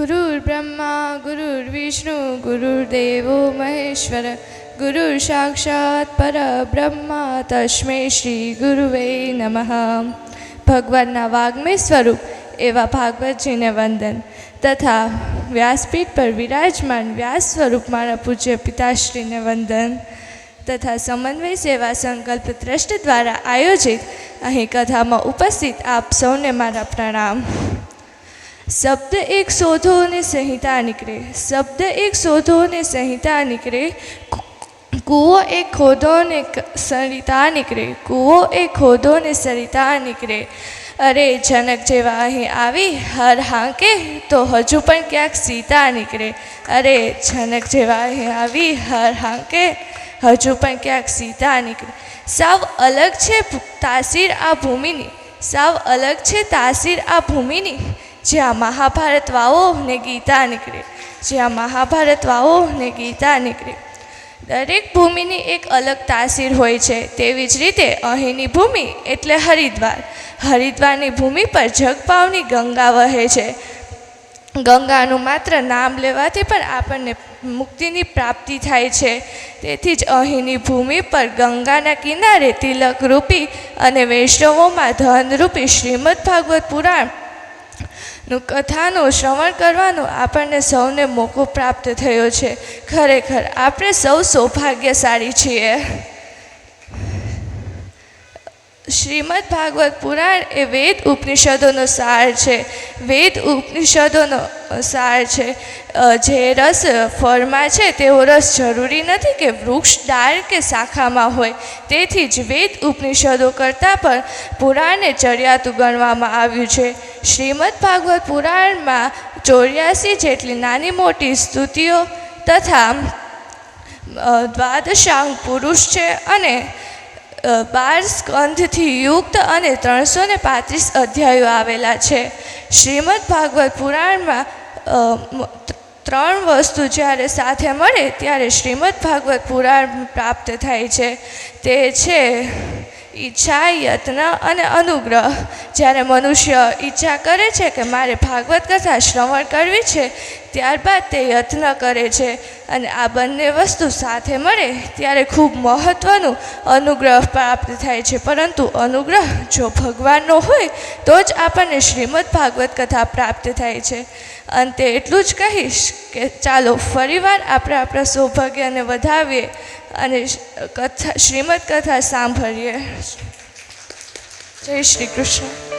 ગુરુ બ્રહ્મા ગુરુર્બ્રહ્મા ગુરુર્વિષ્ણુ ગુરુર્દેવો મહેશ્વર, ગુરુર સાક્ષાત પરબ્રહ્મા, તસ્મે શ્રી ગુરુવે નમઃ. ભગવાનના વાગ્મય સ્વરૂપ એવા ભાગવતજીને વંદન તથા વ્યાસપીઠ પર વિરાજમાન વ્યાસ સ્વરૂપ મારા પૂજ્ય પિતાશ્રીને વંદન તથા સમન્વય સેવા સંકલ્પ ટ્રસ્ટ દ્વારા આયોજિત અહીં કથામાં ઉપસ્થિત આપ સૌને મારા પ્રણામ. શબ્દ એક શોધો અને સંહિતા નીકળે. શબ્દ એક શોધો અને સંહિતા નીકળે. કૂવો એક ખોદો ને સરિતા નીકળે. કૂવો એક ખોદો ને સરિતા નીકળે. અરે જનક જેવા અહીં આવી, હર હાંકે, તો હજુ પણ ક્યાંક સીતા નીકળે. અરે જનક જેવા અહીં આવી, હર હાંકે, હજુ પણ ક્યાંક સીતા નીકળે. સાવ અલગ છે તાસીર આ ભૂમિની. સાવ અલગ છે તાસીર આ ભૂમિની. જ્યાં મહાભારત વાવો, ને ગીતા નીકળે. જ્યાં મહાભારત વાવો, ને ગીતા નીકળે. દરેક ભૂમિની એક અલગ તાસીર હોય છે. તેવી જ રીતે અહીંની ભૂમિ એટલે હરિદ્વાર. હરિદ્વારની ભૂમિ પર જગપાવની ગંગા વહે છે. ગંગાનું માત્ર નામ લેવાથી પણ આપણને મુક્તિની પ્રાપ્તિ થાય છે. તેથી જ અહીંની ભૂમિ પર ગંગાના કિનારે તિલક રૂપી અને વૈષ્ણવોમાં ધનરૂપી શ્રીમદ ભાગવત પુરાણ નું કથાનું શ્રવણ કરવાનો આપણને સૌને મોકો પ્રાપ્ત થયો છે. ખરેખર, આપણે સૌ સૌભાગ્યશાળી છીએ. શ્રીમદ ભાગવત પુરાણ એ વેદ ઉપનિષદોનો સાર છે. વેદ ઉપનિષદોનો સાર છે. જે રસ ફળમાં છે તેવો રસ જરૂરી નથી કે વૃક્ષ, ડાળ કે શાખામાં હોય. તેથી જ વેદ ઉપનિષદો કરતાં પણ પુરાણને ચડિયાતું ગણવામાં આવ્યું છે. શ્રીમદ ભાગવત પુરાણમાં ચોર્યાસી જેટલી નાની મોટી સ્તુતિઓ તથા દ્વાદશાંગ પુરુષ છે અને બાર સ્કંધથી યુક્ત અને ત્રણસો ને પાંત્રીસ અધ્યાયો આવેલા છે. શ્રીમદ ભાગવત પુરાણમાં ત્રણ વસ્તુ જ્યારે સાથે મળે ત્યારે શ્રીમદ ભાગવત પુરાણ પ્રાપ્ત થાય છે. તે છે ઈચ્છા, યત્ન અને અનુગ્રહ. જ્યારે મનુષ્ય ઈચ્છા કરે છે કે મારે ભાગવત કથા શ્રવણ કરવી છે ત્યારબાદ તે યત્ન કરે છે અને આ બંને વસ્તુ સાથે મળે ત્યારે ખૂબ મહત્ત્વનું અનુગ્રહ પ્રાપ્ત થાય છે. પરંતુ અનુગ્રહ જો ભગવાનનો હોય, તો જ આપણને શ્રીમદ ભાગવત કથા પ્રાપ્ત થાય છે. અંતે એટલું જ કહીશ કે ચાલો ફરીવાર આપણે આપણા સૌભાગ્યને વધાવીએ અને કથા, શ્રીમદ કથા સાંભળીએ. જય શ્રી કૃષ્ણ.